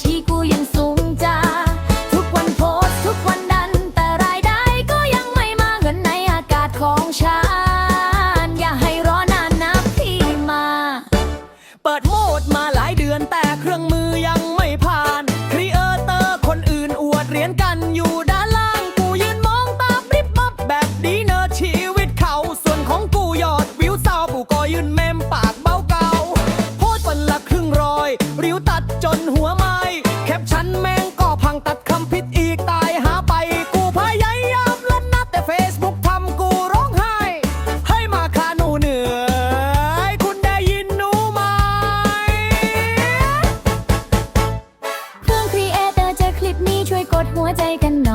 ชีกูยังสูงจาทุกวันโพสทุกวันนั้น แต่รายได้ก็ยังไม่มาเงินในอากาศของฉัน อย่าให้รอนานนะพี่มา เปิดโมดมาหลายเดือนแต่เครื่องมือยังไม่ผ่านครีเอเตอร์คนอื่นอวดเหรียญกันอยู่ หัวใจกัน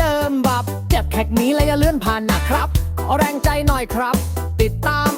เดิมๆบับ เจ็บแขกนี้และอย่าเลื่อนผ่านนะครับ ขอแรงใจหน่อยครับ ติดตาม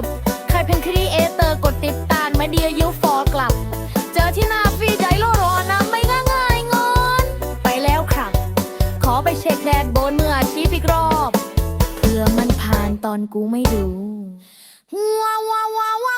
บ ใครเป็นครีเอเตอร์กดติดตามมาเดียยูฟอร์กลับ เจอที่หน้าฟีใจโลรอนะไม่ง่ายง่ายงอน ไปแล้วครับ ขอไปเช็คแดดบนเมื่อชีพอีกรอบ เพื่อมันผ่านตอนกูไม่ดูว้าวว้าวว้า